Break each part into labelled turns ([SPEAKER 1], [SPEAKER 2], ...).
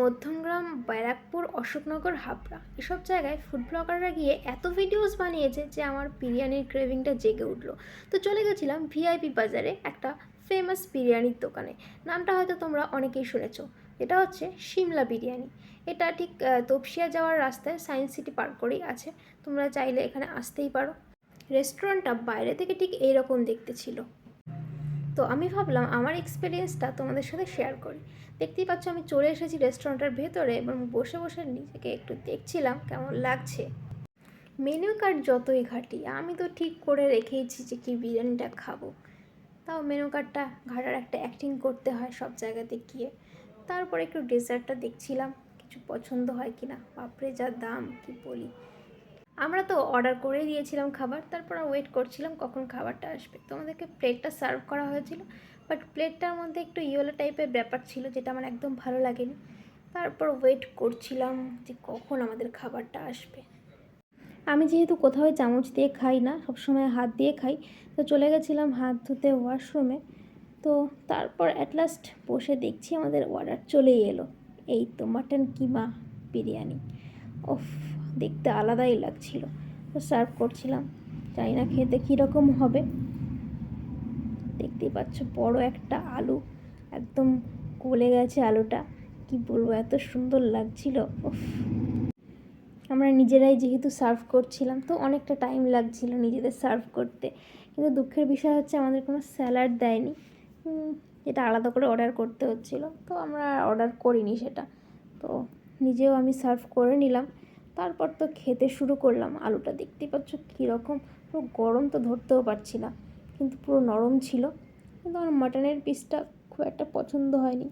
[SPEAKER 1] মধ্যমগ্রাম, ব্যারাকপুর, অশোকনগর, হাবড়া। এসব জায়গায় ফুড ব্লগাররা গিয়ে এত ভিডিওস বানিয়েছে যে আমার বিরিয়ানির ক্রেভিংটা জেগে উঠল। তো চলে গেছিলাম ভিআইপি বাজারে একটা ফেমাস বিরিয়ানির দোকানে। নামটা হয়তো তোমরা অনেকেই শুনেছো। এটা হচ্ছে সিমলা বিরিয়ানি। এটা ঠিক তপসিয়া যাওয়ার রাস্তায় সায়েন্স সিটি পার করেই আছে। তোমরা চাইলে এখানে আসতেই পারো। রেস্টুরেন্টটা বাইরে থেকে ঠিক এইরকম দেখতে ছিল। তো আমি ভাবলাম আমার এক্সপিরিয়েন্সটা তোমাদের সাথে শেয়ার করি। দেখতেই পাচ্ছ আমি চলে এসেছি রেস্টুরেন্টের ভেতরে এবং বসে বসে নিজেকে একটু দেখছিলাম কেমন লাগছে। মেনু কার্ড যতই ঘাটি, আমি তো ঠিক করে রেখেইছি যে কি বিরিয়ানিটা খাব। তাও মেনু কার্ডটা ঘাটার একটা অ্যাক্টিং করতে হয় সব জায়গাতে গিয়ে। তারপরে একটু ডেজার্টটা দেখছিলাম, কিছু পছন্দ হয় কিনা, বাপরে যা দাম, কি বলি। আমরা তো অর্ডার করে দিয়েছিলাম খাবার, তারপর ওয়েট করছিলাম কখন খাবারটা আসবে। তো আমাদেরকে প্লেটটা সার্ভ করা হয়েছিল বাট প্লেটটার মধ্যে একটু ইয়েলো টাইপের ব্যাপার ছিল, যেটা আমার একদম ভালো লাগেনি। তারপর ওয়েট করছিলাম যে কখন আমাদের খাবারটা আসবে। আমি যেহেতু কোথাও চামচ দিয়ে খাই না, সবসময় হাত দিয়ে খাই, তো চলে গেছিলাম হাত ধুতে ওয়াশরুমে তো তারপর অ্যাট লাস্ট বসে দেখছি আমাদের অর্ডার চলেই এলো। এই তো মাটন কিমা বিরিয়ানি। ওফ দেখতে আলাদাই লাগছিল। তো সার্ভ করছিলাম। জানি না খেতে কীরকম হবে। দেখতেই পাচ্ছ বড় একটা আলু। একদম গলে গেছে আলুটা। কি বলব, এত সুন্দর লাগছিল। উফ। আমরা নিজেরাই যেহেতু সার্ভ করছিলাম, তো অনেকটা টাইম লাগছিল নিজেদের সার্ভ করতে। কিন্তু দুঃখের বিষয় হচ্ছে আমাদের কোনো স্যালাড দেয়নি। যেটা আলাদা করে অর্ডার করতে হচ্ছিল। তো আমরা অর্ডার করিনি সেটা। তো নিজেও আমি সার্ভ করে নিলাম। তারপর তো খেতে শুরু করলাম। আলুটা দেখতেই পাচ্ছ কীরকম পুরো গরম তো ধরতেও পারছি না। কিন্তু পুরো নরম ছিল। কিন্তু আমার মাটনের পিসটা খুব একটা পছন্দ হয়নি।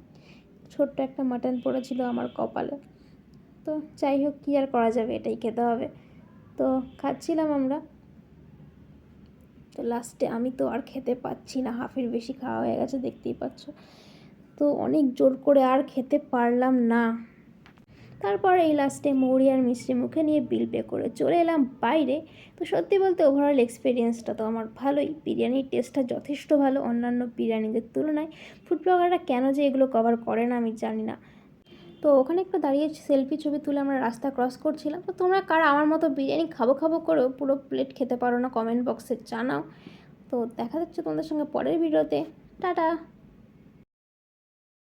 [SPEAKER 1] ছোট্ট একটা মাটন পড়েছিল আমার কপালে। তো যাই হোক, কী আর করা যাবে? এটাই খেতে হবে। তো খাচ্ছিলাম আমরা। তো লাস্টে আমি তো আর খেতে পাচ্ছি না। হাফের বেশি খাওয়া হয়ে গেছে, দেখতেই পাচ্ছ। তো অনেক জোর করে আর খেতে পারলাম না। তারপর এই লাস্টে মৌরি আর মিষ্টি মুখে নিয়ে বিল পে করে চলে এলাম বাইরে। তো সত্যি বলতে ওভারঅল এক্সপিরিয়েন্সটা তো আমার ভালোই। বিরিয়ানির টেস্টটা যথেষ্ট ভালো, অন্যান্য বিরিয়ানিদের তুলনায়। ফুড ব্লগাররা কেন যে এগুলো কভার করে না আমি জানি না। তো ওখানে একটু দাঁড়িয়ে সেলফি ছবি তুলে আমরা রাস্তা ক্রস করছিলাম। তো তোমরা কারা আমার মতো বিরিয়ানি খাব খাব করেও পুরো প্লেট খেতে পারো না কমেন্ট বক্সে জানাও। তো দেখা যাচ্ছে তোমাদের সঙ্গে পরের ভিডিওতে টাটা!